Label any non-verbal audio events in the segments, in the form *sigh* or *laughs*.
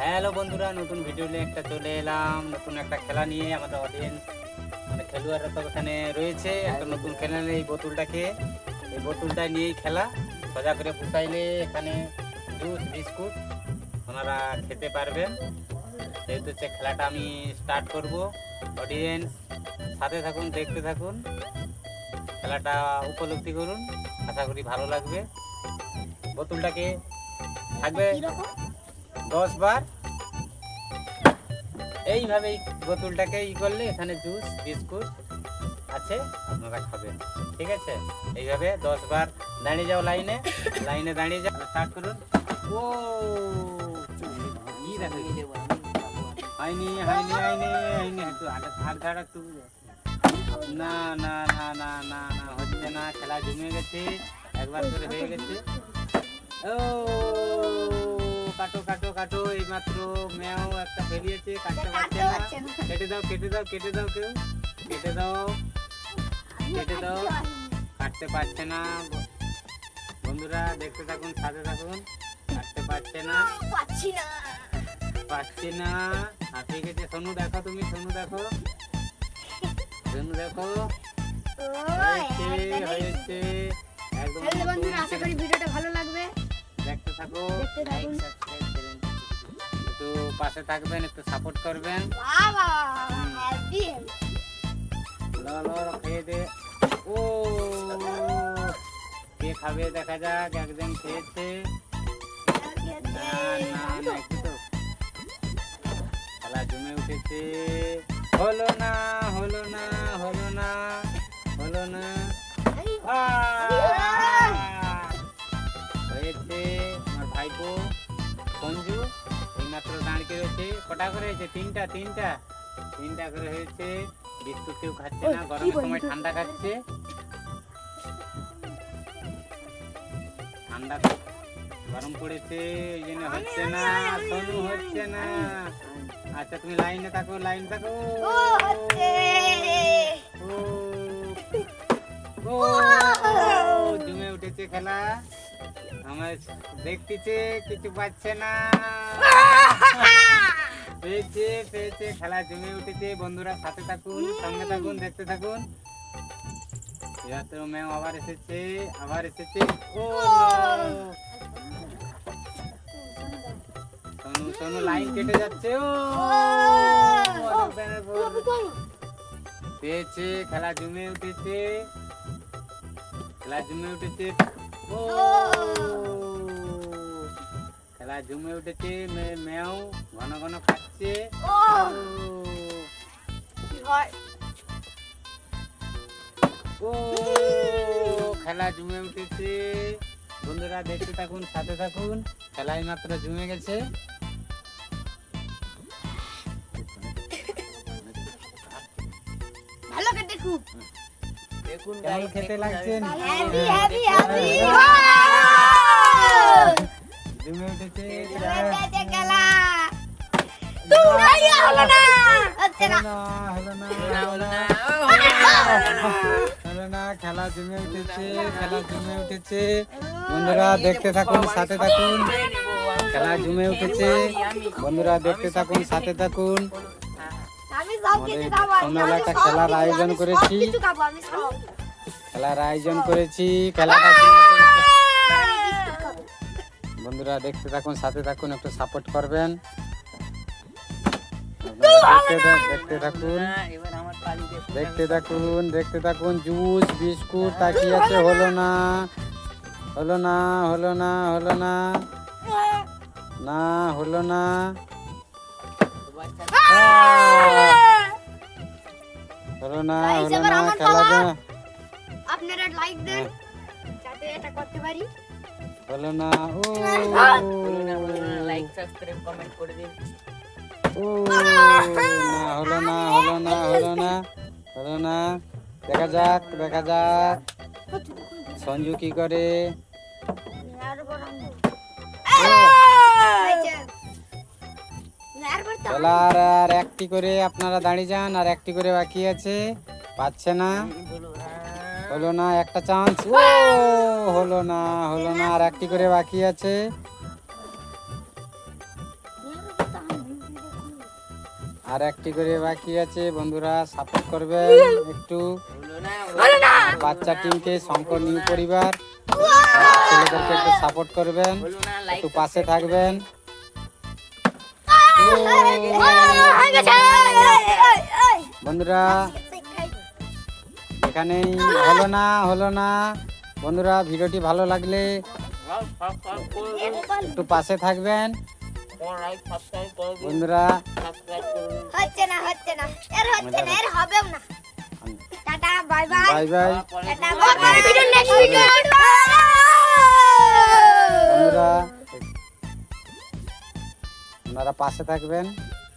Hello বন্ধুরা, নতুন video নিয়ে একটা চলে এলাম। নতুন একটা খেলা নিয়ে আমাদের অডিয়েন্স মানে খেলোয়াড়রা তো এখানে রয়েছে। একটা নতুন খেলা এই বোতলটাকে, এই বোতলটা নিয়েই খেলা। সোজা করে পুষাইলে এখানে জুস বিস্কুট ওনারা খেতে পারবেন। সেহেতু হচ্ছে খেলাটা আমি স্টার্ট করব। অডিয়েন্স সাথে থাকুন, দেখতে থাকুন। খেলাটা উপলব্ধি করুন। আশা করি ভালো লাগবে। বোতলটাকে থাকবে দশ বার। এইভাবে এই বোতলটাকে ই করলে এখানে জুস, বিস্কুট আছে, আপনারা খাবেন। ঠিক আছে? এইভাবে দশ বার দাঁড়িয়ে যাও লাইনে। লাইনে দাঁড়িয়ে যাও, স্টার্ট করুন। ও হয়নি হয়নি না না না না না না, হচ্ছে না। খেলা জমে গেছে। একবার করে হয়ে গেছে। ও! কাটো কাটো কাটো এই মাত্র ম্যাও একটা বেরিয়েছে কাটতে পারছে না। কেটে দাও কেটে দাও কেটে দাও কেউ কেটে দাও কেটে দাও। কাটতে পারছে না। বন্ধুরা দেখতে থাকুন সাথে থাকুন। কাটতে পারছে না। পাচ্ছি না। হাঁপিয়ে গেছে সোনু দেখো তুমি সোনু দেখো। সোনু দেখো। হয়েছে হয়েছে। একদম বন্ধুরা আশা করি ভিডিওটা ভালো লাগবে। দেখতে থাকো একটু পাশে থাকবেন একটু সাপোর্ট করবেন। বাবা হ্যাপি লো লো লো, খেয়ে দে। ও কে খাবে দেখা যাক একজন খেয়েছে। না না না একটু তো। খেলা জমে উঠেছে। হলো না হলো কটা করে হয়েছে? তিনটা তিনটা। তিনটা করে হয়েছে। বিস্কুট কেউ খাচ্ছে না গরমের সময় ঠান্ডা খাচ্ছে। ঠান্ডা গরম পড়েছে এই জন্য হচ্ছে না সোনু হচ্ছে না। আচ্ছা তুমি লাইনে থাকো লাইন থাকো। জমে উঠেছে খেলা। আমার দেখতেছে কিছু পাচ্ছে না। *laughs* পেয়েছে পেয়েছে, খেলা জমে উঠেছে। বন্ধুরা সাথে থাকুন, সঙ্গে থাকুন, দেখতে থাকুন। ম্যাম আবার এসেছে আবার এসেছে। ও সোনু সোনু লাইন কেটে যাচ্ছে, ও। পেয়েছে, খেলা জমে উঠেছে। খেলা জমে উঠেছে। ও! খেলা জমে উঠেছে মে- মেয়াও ঘন ঘন খাচ্ছে। ও! খেলা জমে উঠেছে। বন্ধুরা দেখতে থাকুন সাথে থাকুন। খেলাই মাত্র জমে গেছে। ভালো করে দেখুন। দেখুন খেতে লাগছে? খেলা। জমে উঠেছে খেলা জমে উঠেছে। বন্ধুরা দেখতে থাকুন সাথে থাকুন। খেলা জমে উঠেছে। বন্ধুরা দেখতে থাকুন সাথে থাকুন। একটা খেলার আয়োজন করেছি। কিছু খাব আমি সব। খেলার আয়োজন করেছি খেলাটা বন্ধুরা দেখতে থাকুন সাথে থাকুন একটু সাপোর্ট করবেন। দেখতে দেখতে থাকুন। পালি দেখতে থাকুন দেখতে থাকুন জুস বিস্কুট তাকিয়ে আছে হলো না। হলো না হলো না হলো না। না হলো না। হলো না হলো না আমার খেলা। আপনারা লাইক দেন যাতে এটা করতে পারি। হলো না ও লাইক সাবস্ক্রাইব কমেন্ট করে দিন ও না হলো না হলো না হলো না হলো না দেখা যাক দেখা যাক। সঞ্জু কি করে? খেলার আর একটি করে আপনারা দাঁড়িয়ে যান আর একটি করে বাকি আছে। পাচ্ছে না। হলো না একটা চান্স ও হলো না হলো না আর একটি করে বাকি আছে। আর একটি করে বাকি আছে বন্ধুরা সাপোর্ট করবেন একটু। বাচ্চা টিমকে শঙ্কর নিউ পরিবার। ছেলেদেরকে একটু সাপোর্ট করবেন একটু পাশে থাকবেন। বন্ধুরা এখানেই হলো না হলো না। বন্ধুরা ভিডিওটি ভালো লাগলে একটু পাশে থাকবেন। বন্ধুরা হচ্ছে না হচ্ছে না। এর হচ্ছে না এর হবেও না। Tata bye bye. Bye bye. Tata bye bye. Next video বন্ধুরা আপনারা পাশে থাকবেন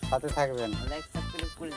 সাথে থাকবেন। লাইক সাবস্ক্রাইব করুন